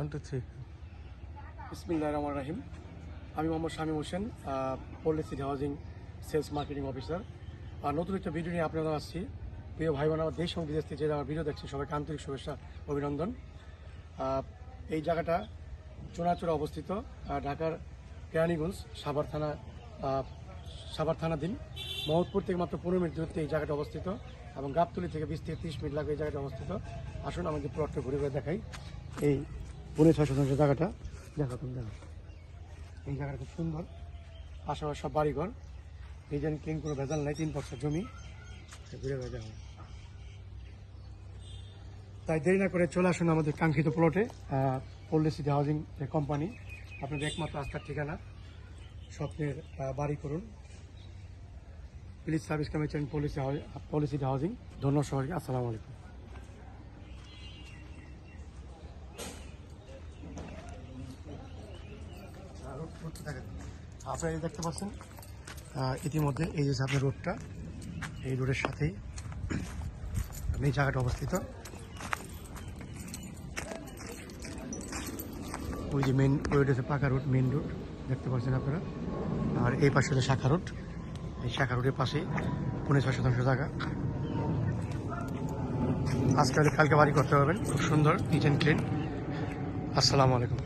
One two Rahman রাহিম আমি Mohammad Shamim Hossain Palli city housing sales marketing officer. আর নতুন একটা video নিয়ে আপনারা আসছি। প্রিয় ভাই বোন আমার দেশ এবং বিদেশ থেকে যে আমার ভিডিও দেখছি সবাইকে আন্তরিক শুভেচ্ছা, অভিনন্দন। এই জায়গাটা চোনাচোরা অবস্থিত ঢাকার কেরানীগঞ্জ, সাভার থানা সাভার থানাধীন মহৎপুর থেকে মাত্র পনেরো মিনিট দূরত্বে এই জায়গাটা অবস্থিত এবং গাবতলি থেকে বিশ থেকে তিরিশ মিনিট লাগবে এই জায়গাটা অবস্থিত। আসুন, আমাদের প্লটটা ঘুরে ঘুরে দেখাই। এই পনেরো ছয় শতাংশ জায়গাটা দেখো তুমি, দেখো। এই জায়গাটা খুব সুন্দর। আশেপাশে সব বাড়িঘর। ডিজাইন ক্লিন কোনো ভেজাল নাই, তিন বছর জমি। ঘুরে ঘুরে দেখো। তাই দেরি না করে চলে আসুন আমাদের কাঙ্ক্ষিত প্লটে পল্লী সিটি হাউজিং কোম্পানি আপনাদের একমাত্র আস্থার ঠিকানা। স্বপ্নের বাড়ি করুন। Please service commission policy policy housing ধন্যবাদ সবাইকে। আসসালামু আলাইকুম। আপনারা এই দেখতে পাচ্ছেন ইতিমধ্যে এই যে আপনার রোডটা, এই রোডের সাথেই এই জায়গাটা অবস্থিত। ওই যে মেন রোড আছে পাকা রোড মেন রোড দেখতে পাচ্ছেন আপনারা। আর এই পাশে হলো শাখা রোড এই শাখা রোডের পাশেই পনেরো ছয় শতাংশ জায়গা। আজকে কালকে বাড়ি করতে পারবেন। খুব সুন্দর কিচেন ক্লিন আসসালামু আলাইকুম।